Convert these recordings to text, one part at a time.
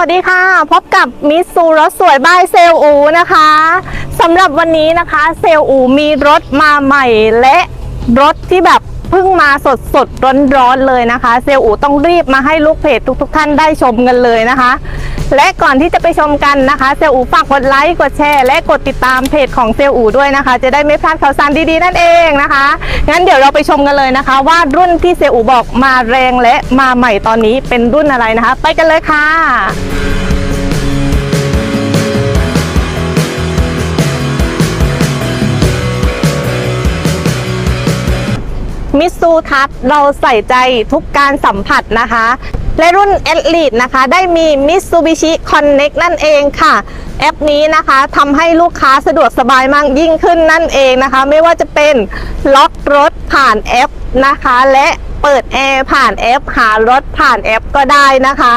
วัสดีค่ะ พบกับมิสซูรถสวยบายเซลอูนะคะสำหรับวันนี้นะคะ เซลอูมีรถมาใหม่และรถที่แบบเพิ่งมาสดสดร้อนร้อนเลยนะคะ เซลอูต้องรีบมาให้ลูกเพจทุก ๆ ท่านได้ชมกันเลยนะคะ และก่อนที่จะไปชมกันนะคะเซลอูฝากกดไลค์กดแชร์ และกดติดตามเพจของเซลอูด้วยนะคะ จะได้ไม่พลาดข่าวสารดีๆนั่นเองนะคะงั้นเดี๋ยวเราไปชมกันเลยนะคะ ว่ารุ่นที่เซลอูบอกมาแรงและมาใหม่ตอนนี้เป็นรุ่นอะไรนะคะ ไปกันเลยค่ะมิสซูทัศเราใส่ใจทุกการสัมผัสนะคะ และรุ่น e l i t e นะคะ ได้มี Mitsubishi Connect นั่นเองค่ะ แอปนี้นะคะทำให้ลูกค้าสะดวกสบายมากยิ่งขึ้นนั่นเองนะคะ ไม่ว่าจะเป็นล็อกรถผ่านแอปนะคะ และเปิดแอร์ผ่านแอป หารถผ่านแอปก็ได้นะคะ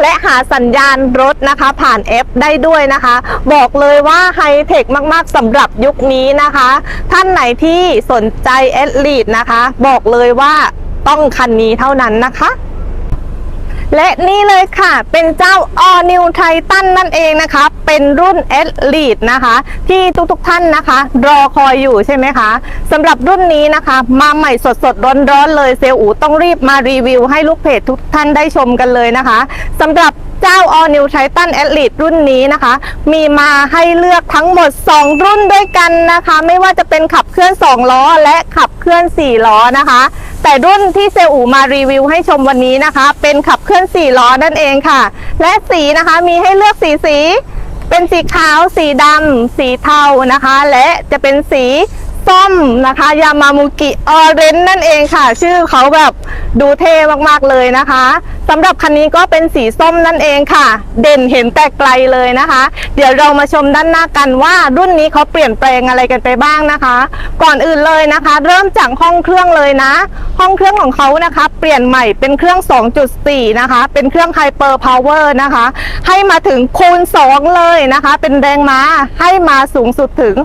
และหาสัญญาณรถนะคะ ผ่านแอปได้ด้วยนะคะ บอกเลยว่าไฮเทคมาก ๆสำหรับยุคนี้นะคะ ท่านไหนที่สนใจแอดลีดนะคะ บอกเลยว่าต้องคันนี้เท่านั้นนะคะ และนี่เลยค่ะ เป็นเจ้า All New Titan นั่นเองนะคะ เป็นรุ่น Elite นะคะ ที่ทุกๆท่านนะคะ รอคอยอยู่ใช่ไหมคะสำหรับรุ่นนี้นะคะ มาใหม่สดๆร้อนๆเลยเซลล์อูต้องรีบมารีวิวให้ลูกเพจทุกท่านได้ชมกันเลยนะคะสำหรับเจ้า All New Titan Elite รุ่นนี้นะคะ มีมาให้เลือกทั้งหมด 2 รุ่นด้วยกันนะคะ ไม่ว่าจะเป็นขับเคลื่อน 2 ล้อ และขับเคลื่อน 4 ล้อนะคะ แต่รุ่นที่เซลอูมารีวิวให้ชมวันนี้นะคะ เป็นขับเคลื่อน4ล้อนั่นเองค่ะ และสีนะคะมีให้เลือกสีสี เป็นสีขาว สีดำสีเทานะคะ และจะเป็นสีส้มนะคะยามามุกิออเรนนั่นเองค่ะ ชื่อเขาแบบดูเท่มากๆเลยนะคะ สำหรับคันนี้ก็เป็นสีส้มนั่นเองค่ะ เด่นเห็นแต่ไกลเลยนะคะ เดี๋ยวเรามาชมด้านหน้ากันว่ารุ่นนี้เขาเปลี่ยนแปลงอะไรกันไปบ้างนะคะ ก่อนอื่นเลยนะคะ เริ่มจากห้องเครื่องเลยนะ ห้องเครื่องของเขานะคะ เปลี่ยนใหม่เป็นเครื่อง 2.4 นะคะ เป็นเครื่องไฮเปอร์พาวเวอร์นะคะ ให้มาถึงคูณ 2 เลยนะคะ เป็นแรงม้าให้มาสูงสุดถึง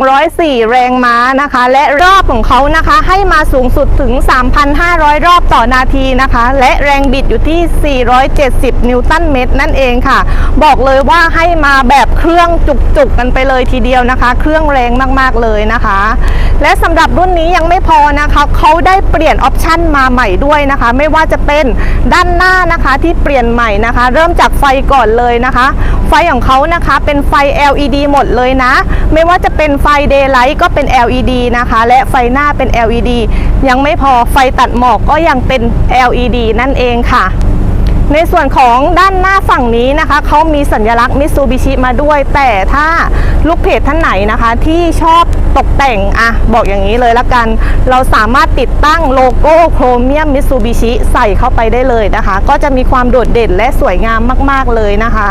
204 แรงม้านะคะ และรอบของเขานะคะ ให้มาสูงสุดถึง 3,500 รอบต่อนาทีนะคะ และแรงบิดอยู่ที่ 470 นิวตันเมตรนั่นเองค่ะ บอกเลยว่าให้มาแบบเครื่องจุกๆกันไปเลยทีเดียวนะคะ เครื่องแรงมากๆเลยนะคะ และสำหรับรุ่นนี้ยังไม่พอนะคะเขาได้เปลี่ยนออปชันมาใหม่ด้วยนะคะ ไม่ว่าจะเป็นด้านหน้านะคะที่เปลี่ยนใหม่นะคะ เริ่มจากไฟก่อนเลยนะคะ ไฟของเขานะคะเป็นไฟ LED หมดเลยนะ ไม่ว่าจะเป็นไฟ Daylight ก็เป็น LED นะคะ และไฟหน้าเป็น LED ยังไม่พอไฟตัดหมอกก็ยังเป็น LED นั่นเองค่ะในส่วนของด้านหน้าฝั่งนี้นะคะ เขามีสัญลักษณ์มิตซูบิชิมาด้วย แต่ถ้าลูกเพจท่านไหนนะคะ ที่ชอบตกแต่งอะบอกอย่างนี้เลยละกัน เราสามารถติดตั้งโลโก้โครเมียมมิตซูบิชิใส่เข้าไปได้เลยนะคะ ก็จะมีความโดดเด่นและสวยงามมาก ๆ เลยนะคะ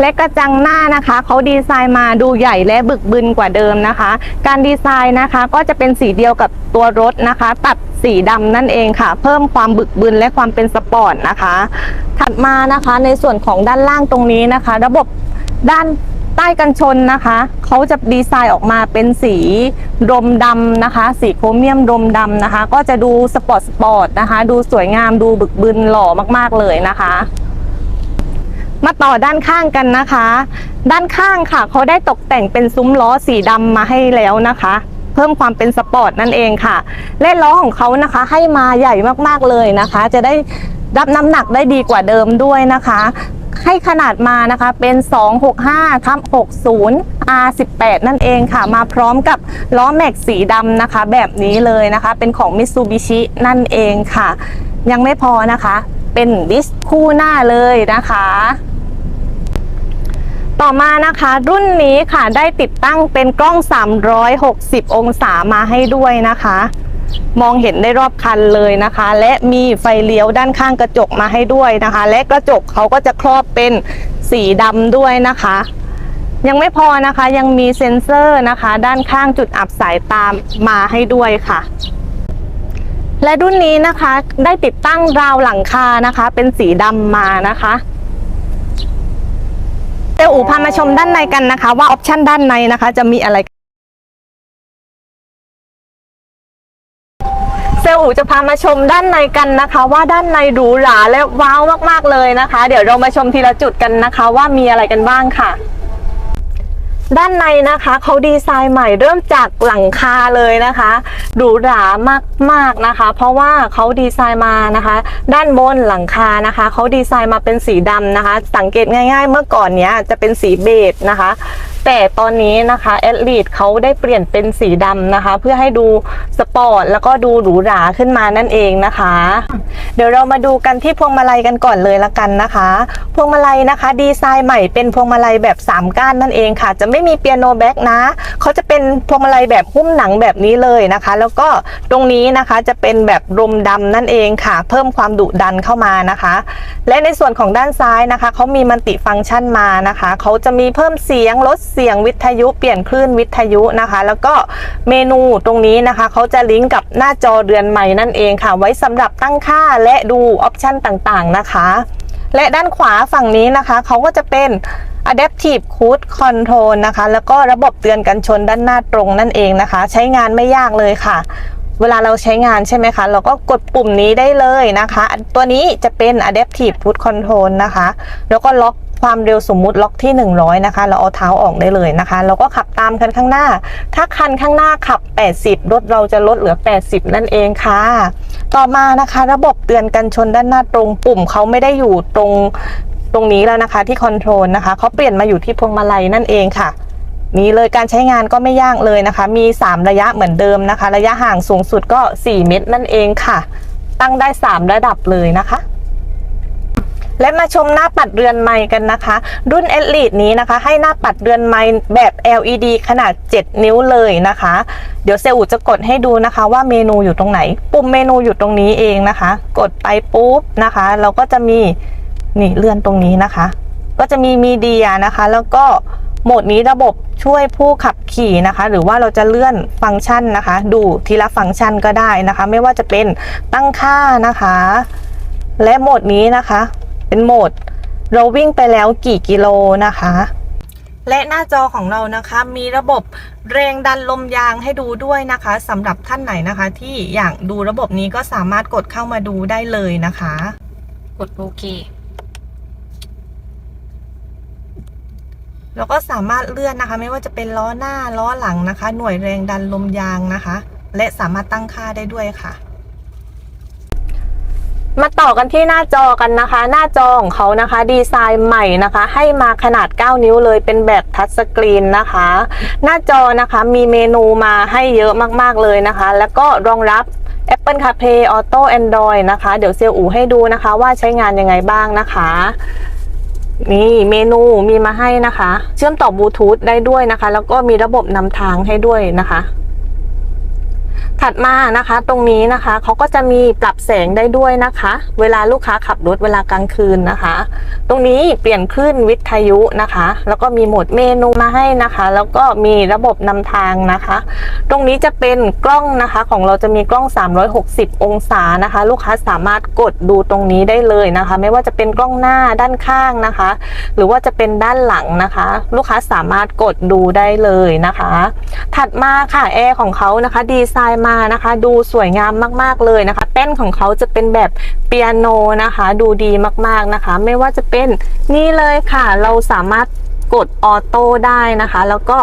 และกระจังหน้านะคะเขาดีไซน์มาดูใหญ่และบึกบึนกว่าเดิมนะคะ การดีไซน์นะคะก็จะเป็นสีเดียวกับตัวรถนะคะ ตัดสีดำนั่นเองค่ะ เพิ่มความบึกบึนและความเป็นสปอร์ตนะคะ ถัดมานะคะในส่วนของด้านล่างตรงนี้นะคะ ระบบด้านใต้กันชนนะคะ เขาจะดีไซน์ออกมาเป็นสีดมดำนะคะ สีโครเมียมดมดำนะคะ ก็จะดูสปอร์ตสปอร์ตนะคะ ดูสวยงามดูบึกบึนหล่อมากๆเลยนะคะ มาต่อด้านข้างกันนะคะ ด้านข้างค่ะเขาได้ตกแต่งเป็นซุ้มล้อสีดำมาให้แล้วนะคะ เพิ่มความเป็นสปอร์ตนั่นเองค่ะ และล้อของเขานะคะ ให้มาใหญ่มากๆเลยนะคะ จะได้รับน้ำหนักได้ดีกว่าเดิมด้วยนะคะ ให้ขนาดมานะคะเป็น 265ทับ60 R18 นั่นเองค่ะ มาพร้อมกับล้อแม็กสีดำนะคะ แบบนี้เลยนะคะ เป็นของ Mitsubishi นั่นเองค่ะ ยังไม่พอนะคะ เป็นดิสคู่หน้าเลยนะคะ ต่อมานะคะรุ่นนี้ค่ะได้ติดตั้งเป็นกล้อง 360 องศามาให้ด้วยนะคะ มองเห็นได้รอบคันเลยนะคะ และมีไฟเลี้ยวด้านข้างกระจกมาให้ด้วยนะคะ และกระจกเขาก็จะครอบเป็นสีดำด้วยนะคะ ยังไม่พอนะคะยังมีเซ็นเซอร์นะคะ ด้านข้างจุดอับสายตามมาให้ด้วยค่ะและรุ่นนี้นะคะได้ติดตั้งราวหลังคานะคะ เป็นสีดำมานะคะ เซลอูพามาชมด้านในกันนะคะ ว่าออปชันด้านในนะคะ จะมีอะไร เซลอูจะพามาชมด้านในกันนะคะ ว่าด้านในหรูหราและว้าวมากๆเลยนะคะ เดี๋ยวเรามาชมทีละจุดกันนะคะ ว่ามีอะไรกันบ้างค่ะ ด้านในนะคะเขาดีไซน์ใหม่เริ่มจากหลังคาเลยนะคะหรูหรามากๆนะคะ เพราะว่าเขาดีไซน์มานะคะ ด้านบนหลังคานะคะเขาดีไซน์มาเป็นสีดำนะคะ สังเกตง่าย ๆ เมื่อก่อนเนี้ยจะเป็นสีเบจนะคะ แต่ตอนนี้นะคะแอดลีดเขาได้เปลี่ยนเป็นสีดำนะคะ เพื่อให้ดูสปอร์ตแล้วก็ดูหรูหราขึ้นมานั่นเองนะคะ เดี๋ยวเรามาดูกันที่พวงมาลัยกันก่อนเลยละกันนะคะ พวงมาลัยนะคะ ดีไซน์ใหม่เป็นพวงมาลัยแบบ 3 ก้านนั่นเองค่ะ จะไม่มีเปียโนแบ็กนะเขาจะเป็นพวงมาลัยแบบหุ้มหนังแบบนี้เลยนะคะ แล้วก็ตรงนี้นะคะจะเป็นแบบรมดำนั่นเองค่ะ เพิ่มความดุดันเข้ามานะคะ และในส่วนของด้านซ้ายนะคะเขามีมัลติฟังก์ชันมานะคะเขาจะมีเพิ่มเสียงลดเเสียงวิทยุเปลี่ยนคลื่นวิทยุนะคะ แล้วก็เมนูตรงนี้นะคะเขาจะลิงก์กับหน้าจอเรือนใหม่นั่นเองค่ะ ไว้สำหรับตั้งค่าและดูออปชันต่างๆนะคะ และด้านขวาฝั่งนี้นะคะเขาก็จะเป็น Adaptive Cruise Control นะคะ แล้วก็ระบบเตือนกันชนด้านหน้าตรงนั่นเองนะคะ ใช้งานไม่ยากเลยค่ะเวลาเราใช้งานใช่ไหมคะ เราก็กดปุ่มนี้ได้เลยนะคะ ตัวนี้จะเป็น Adaptive Cruise Control นะคะ แล้วก็ล็อก ความเร็วสมมุติล็อกที่ 100 นะคะ เราเอาเท้าออกได้เลยนะคะเราก็ขับตามคันข้างหน้า ถ้าคันข้างหน้าขับ 80 รถเราจะลดเหลือ 80 นั่นเองค่ะ ต่อมานะคะ ระบบเตือนกันชนด้านหน้าตรงปุ่มเขาไม่ได้อยู่ตรงตรงนี้แล้วนะคะที่คอนโทรลนะคะเขาเปลี่ยนมาอยู่ที่พวงมาลัยนั่นเองค่ะนี่เลยการใช้งานก็ไม่ยากเลยนะคะ มี 3 ระยะเหมือนเดิมนะคะ ระยะห่างสูงสุดก็ 4 เมตรนั่นเองค่ะ ตั้งได้ 3 ระดับเลยนะคะ และมาชมหน้าปัดเรือนไม้กันนะคะ รุ่น Elite นี้นะคะ ให้หน้าปัดเรือนไม้แบบ LED ขนาด 7 นิ้วเลยนะคะ เดี๋ยวเซลล์จะกดให้ดูนะคะ ว่าเมนูอยู่ตรงไหน ปุ่มเมนูอยู่ตรงนี้เองนะคะ กดไปปุ๊บนะคะ เราก็จะมีนี่เลื่อนตรงนี้นะคะ ก็จะมีมีเดียนะคะ แล้วก็โหมดนี้ระบบช่วยผู้ขับขี่นะคะ หรือว่าเราจะเลื่อนฟังก์ชันนะคะ ดูทีละฟังก์ชันก็ได้นะคะ ไม่ว่าจะเป็นตั้งค่านะคะ และโหมดนี้นะคะ เป็นโหมด เราวิ่งไปแล้วกี่กิโลนะคะ และหน้าจอของเรานะคะมีระบบแรงดันลมยางให้ดูด้วยนะคะสำหรับท่านไหนนะคะ ที่อยากดูระบบนี้ก็สามารถกดเข้ามาดูได้เลยนะคะ กดโอเคแล้วก็สามารถเลื่อนนะคะ ไม่ว่าจะเป็นล้อหน้าล้อหลังนะคะ หน่วยแรงดันลมยางนะคะ และสามารถตั้งค่าได้ด้วยค่ะ มาต่อกันที่หน้าจอกันนะคะ หน้าจอของเขานะคะ ดีไซน์ใหม่นะคะ ให้มาขนาด 9 นิ้วเลยเป็นแบบทัชสกรีนนะคะ หน้าจอนะคะมีเมนูมาให้เยอะมากๆเลยนะคะ แล้วก็รองรับ Apple CarPlay Auto Android นะคะ เดี๋ยวเซลล์อูให้ดูนะคะ ว่าใช้งานยังไงบ้างนะคะนี่เมนูมีมาให้นะคะ เชื่อมต่อบลูทูธได้ด้วยนะคะ แล้วก็มีระบบนำทางให้ด้วยนะคะ ถัดมานะคะตรงนี้นะคะเขาก็จะมีปรับแสงได้ด้วยนะคะ เวลาลูกค้าขับรถเวลากลางคืนนะคะ ตรงนี้เปลี่ยนคลื่นวิทยุนะคะ แล้วก็มีโหมดเมนูมาให้นะคะ แล้วก็มีระบบนำทางนะคะ ตรงนี้จะเป็นกล้องนะคะ ของเราจะมีกล้อง 360 องศานะคะ ลูกค้าสามารถกดดูตรงนี้ได้เลยนะคะ ไม่ว่าจะเป็นกล้องหน้าด้านข้างนะคะ หรือว่าจะเป็นด้านหลังนะคะ ลูกค้าสามารถกดดูได้เลยนะคะ ถัดมาค่ะแอร์ของเขานะคะดีไซน์มานะคะ ดูสวยงามมากๆเลยนะคะ เต้นของเขาจะเป็นแบบเปียโนนะคะ ดูดีมากๆนะคะ ไม่ว่าจะเป็นนี่เลยค่ะ เราสามารถกดออโต้ได้นะคะ แล้วก็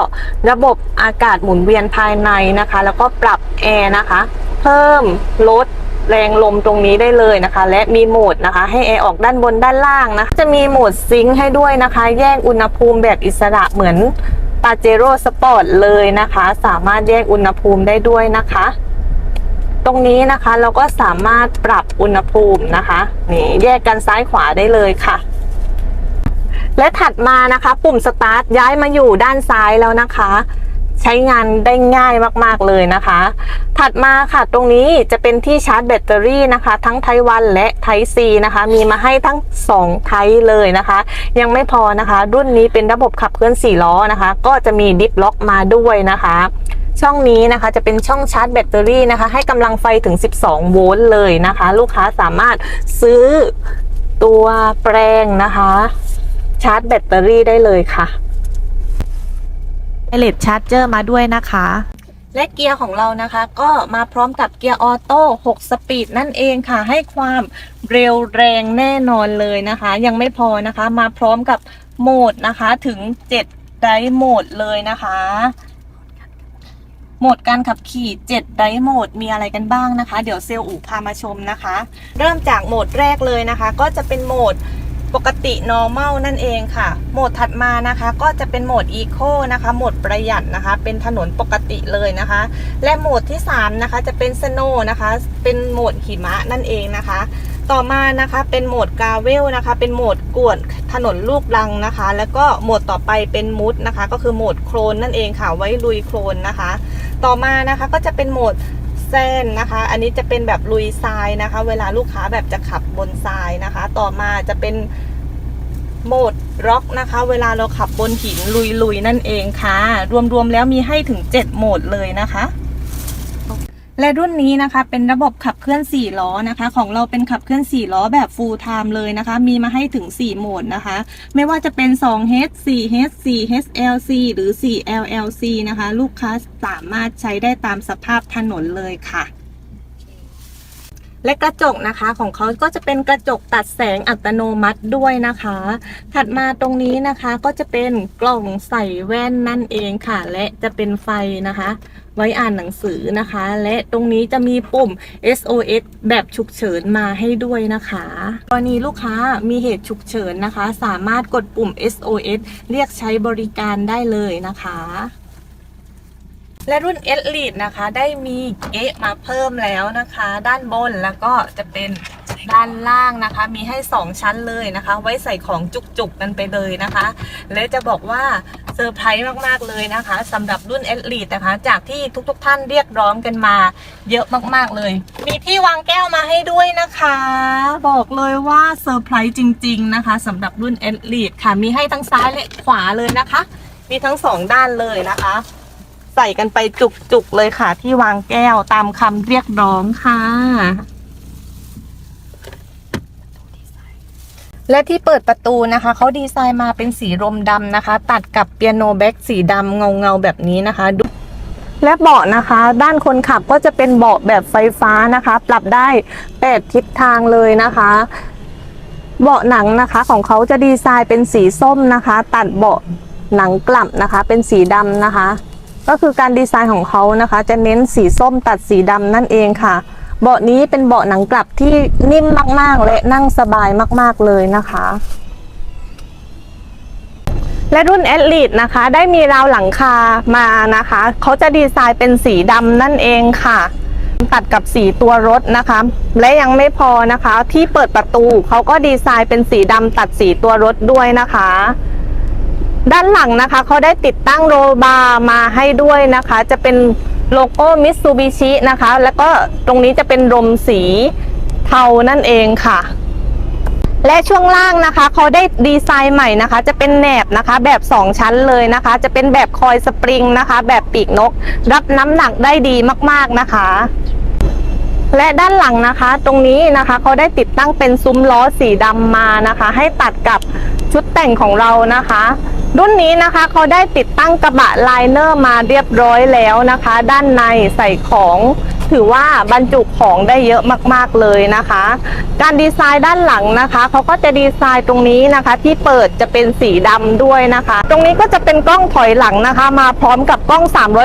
ระบบอากาศหมุนเวียนภายในนะคะ แล้วก็ปรับแอร์นะคะ เพิ่มลดแรงลมตรงนี้ได้เลยนะคะ และมีโหมดนะคะ ให้แอร์ออกด้านบนด้านล่างนะ จะมีโหมดซิงค์ให้ด้วยนะคะ แยกอุณหภูมิแบบอิสระเหมือน ปาเจโร่สปอร์ตเลยนะคะ สามารถแยกอุณหภูมิได้ด้วยนะคะ ตรงนี้นะคะเราก็สามารถปรับอุณหภูมินะคะนี่แยกกันซ้ายขวาได้เลยค่ะ และถัดมานะคะ ปุ่มสตาร์ทย้ายมาอยู่ด้านซ้ายแล้วนะคะ ใช้งานได้ง่ายมากๆเลยนะคะ ถัดมาค่ะตรงนี้จะเป็นที่ชาร์จแบตเตอรี่นะคะ ทั้งไทวันและไทซีนะคะ มีมาให้ทั้ง2ไทเลยนะคะ ยังไม่พอนะคะ รุ่นนี้เป็นระบบขับเคลื่อน4ล้อนะคะ ก็จะมีดิฟล็อกมาด้วยนะคะช่องนี้นะคะจะเป็นช่องชาร์จแบตเตอรี่นะคะ ให้กำลังไฟถึง 12 โวลต์เลยนะคะ ลูกค้าสามารถซื้อตัวแปลงนะคะ ชาร์จแบตเตอรี่ได้เลยค่ะ เลดชาร์จเจอร์มาด้วยนะคะ และเกียร์ของเรานะคะก็มาพร้อมกับเกียร์ออโต้ 6 สปีดนั่นเองค่ะ ให้ความเร็วแรงแน่นอนเลยนะคะ ยังไม่พอนะคะ มาพร้อมกับโหมดนะคะถึง 7 ไดโหมดเลยนะคะโหมดการขับขี่ 7 ไดโหมด มีอะไรกันบ้างนะคะ เดี๋ยวเซลล์อูพามาชมนะคะ เริ่มจากโหมดแรกเลยนะคะ ก็จะเป็นโหมด ปกติ normal นั่นเองค่ะ โหมดถัดมานะคะ ก็จะเป็นโหมด eco นะคะ โหมดประหยัดนะคะ เป็นถนนปกติเลยนะคะ และโหมดที่ 3 นะคะ จะเป็น snow นะคะ เป็นโหมดหิมะนั่นเองนะคะ ต่อมานะคะ เป็นโหมดกาเวลนะคะ เป็นโหมดกวดถนนลูกรังนะคะ แล้วก็โหมดต่อไปเป็นมุดนะคะ ก็คือโหมดโคลนนั่นเองค่ะ ไว้ลุยโคลนนะคะ ต่อมานะคะ ก็จะเป็นโหมด ส้นนะคะ อันนี้จะเป็นแบบลุยทรายนะคะ เวลาลูกค้าแบบจะขับบนทรายนะคะ ต่อมาจะเป็นโหมดร็อกนะคะ เวลาเราขับบนหินลุยๆนั่นเองค่ะ รวมๆแล้วมีให้ถึง 7 โหมดเลยนะคะ และรุ่นนี้นะคะเป็นระบบขับเคลื่อน 4 ล้อนะคะ ของเราเป็นขับเคลื่อน 4 ล้อแบบ full time เลยนะคะ มีมาให้ถึง 4 โหมดนะคะ ไม่ว่าจะเป็น 2H 4H 4HLC หรือ 4LLC นะคะ ลูกค้าสามารถใช้ได้ตามสภาพถนนเลยค่ะ และกระจกนะคะของเขาก็จะเป็นกระจกตัดแสงอัตโนมัติด้วยนะคะ ถัดมาตรงนี้นะคะก็จะเป็นกล่องใส่แว่นนั่นเองค่ะ และจะเป็นไฟนะคะ ไว้อ่านหนังสือนะคะ และตรงนี้จะมีปุ่ม SOS แบบฉุกเฉินมาให้ด้วยนะคะกรณีลูกค้ามีเหตุฉุกเฉินนะคะ สามารถกดปุ่ม SOS เรียกใช้บริการได้เลยนะคะ และรุ่น e l i t e นะคะ ได้มีเก๊ะมาเพิ่มแล้วนะคะ ด้านบนแล้วก็จะเป็นด้านล่างนะคะ มีให้ 2 ชั้นเลยนะคะ ไว้ใส่ของจุกๆกันไปเลยนะคะ และจะบอกว่าเซอร์ไพรส์มากๆเลยนะคะสำหรับรุ่น e l i t e นะคะ จากที่ทุกๆท่านเรียกร้องกันมา เยอะมากๆเลย มีที่วางแก้วมาให้ด้วยนะคะ บอกเลยว่าเซอร์ไพรส์จริง ๆ นะคะสำหรับรุ่น e l i t e ค่ะ มีให้ทั้งซ้ายและขวาเลยนะคะ มีทั้งสองด้านเลยนะคะ ใส่กันไปจุกๆเลยค่ะ ที่วางแก้วตามคำเรียกร้องค่ะ และที่เปิดประตูนะคะ เขาดีไซน์มาเป็นสีรมดำนะคะ ตัดกับเปียโนแบ็กสีดำเงาเงาๆแบบนี้นะคะดูและเบาะนะคะ ด้านคนขับก็จะเป็นเบาะแบบไฟฟ้านะคะ ปรับได้ 8 ทิศทางเลยนะคะเบาะหนังนะคะของเขาจะดีไซน์เป็นสีส้มนะคะ ตัดเบาะหนังกลับนะคะ เป็นสีดำนะคะ ก็คือการดีไซน์ของเขานะคะ จะเน้นสีส้มตัดสีดำนั่นเองค่ะ เบาะนี้เป็นเบาะหนังกลับที่นิ่มมากๆ และนั่งสบายมากๆเลยนะคะ และรุ่น e l i t e นะคะ ได้มีราวหลังคามานะคะ เขาจะดีไซน์เป็นสีดำนั่นเองค่ะ ตัดกับสีตัวรถนะคะ และยังไม่พอนะคะ ที่เปิดประตูเขาก็ดีไซน์เป็นสีดำตัดสีตัวรถด้วยนะคะ ด้านหลังนะคะเขาได้ติดตั้งโรบาร์มาให้ด้วยนะคะ จะเป็นโลโก้มิ t ซูบิชินะคะ แล้วก็ตรงนี้จะเป็นรมสีเทานั่นเองค่ะ และช่วงล่างนะคะเขาได้ดีไซน์ใหม่นะคะ จะเป็นแหนบนะคะ แบบ 2 ชั้นเลยนะคะ จะเป็นแบบคอยสปริงนะคะ แบบปีกนก รับน้ำหนักได้ดีมากๆนะคะ และด้านหลังนะคะ ตรงนี้นะคะเขาได้ติดตั้งเป็นซุ้มล้อสีดำมานะคะ ให้ตัดกับชุดแต่งของเรานะคะ รุ่นนี้นะคะเขาได้ติดตั้งกระบะไลเนอร์มาเรียบร้อยแล้วนะคะ ด้านในใส่ของถือว่าบรรจุของได้เยอะมากๆเลยนะคะ การดีไซน์ด้านหลังนะคะเขาก็จะดีไซน์ตรงนี้นะคะ ที่เปิดจะเป็นสีดำด้วยนะคะ ตรงนี้ก็จะเป็นกล้องถอยหลังนะคะ มาพร้อมกับกล้อง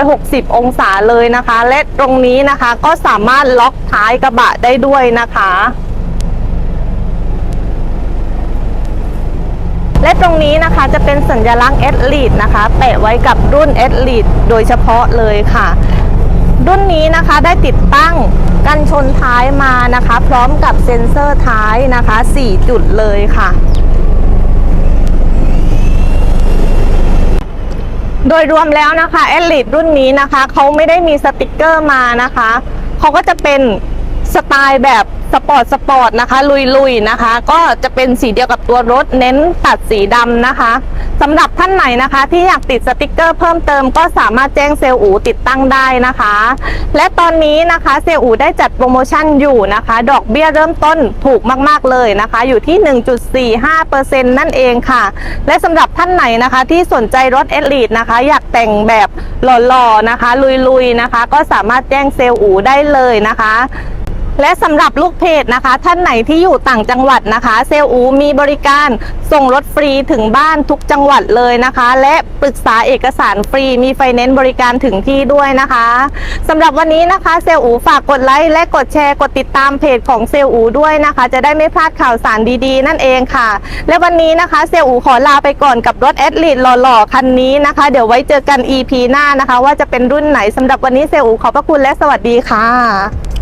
360 องศาเลยนะคะ และตรงนี้นะคะก็สามารถล็อกท้ายกระบะได้ด้วยนะคะ และตรงนี้นะคะจะเป็นสัญลักษณ์ e l i t e นะคะ แปะไว้กับรุ่น e l i t e โดยเฉพาะเลยค่ะ รุ่นนี้นะคะได้ติดตั้งกันชนท้ายมานะคะ พร้อมกับเซ็นเซอร์ท้ายนะคะ 4 จุดเลยค่ะโดยรวมแล้วนะคะ e l i t e รุ่นนี้นะคะเขาไม่ได้มีสติกเกอร์มานะคะเขาก็จะเป็นสไตล์แบบ สปอร์ตสปอร์ตนะคะลุยๆนะคะ ก็จะเป็นสีเดียวกับตัวรถเน้นตัดสีดำนะคะสำหรับท่านไหนนะคะ ที่อยากติดสติกเกอร์เพิ่มเติมก็สามารถแจ้งเซลล์อูติดตั้งได้นะคะ และตอนนี้นะคะเซลล์อูได้จัดโปรโมชั่นอยู่นะคะ ดอกเบี้ยเริ่มต้นถูกมากๆเลยนะคะ อยู่ที่ 1.45%นั่นเองค่ะ และสำหรับท่านไหนนะคะที่สนใจรถเอลีดนะคะ อยากแต่งแบบหล่อๆนะคะ ลุยๆนะคะ ก็สามารถแจ้งเซลล์อูได้เลยนะคะ และสำหรับลูกเพจนะคะ ท่านไหนที่อยู่ต่างจังหวัดนะคะ เซลอูมีบริการส่งรถฟรีถึงบ้านทุกจังหวัดเลยนะคะ และปรึกษาเอกสารฟรีมีไฟแนนซ์บริการถึงที่ด้วยนะคะสำหรับวันนี้นะคะ เซลอูฝากกดไลค์และกดแชร์กดติดตามเพจของเซลอูด้วยนะคะ จะได้ไม่พลาดข่าวสารดีๆ นั่นเองค่ะ และวันนี้นะคะ เซลอูขอลาไปก่อนกับรถแอดลีดหล่อๆคันนี้นะคะ เดี๋ยวไว้เจอกัน EP หน้านะคะ ว่าจะเป็นรุ่นไหนสำหรับวันนี้เซลอูขอบพระคุณและสวัสดีค่ะ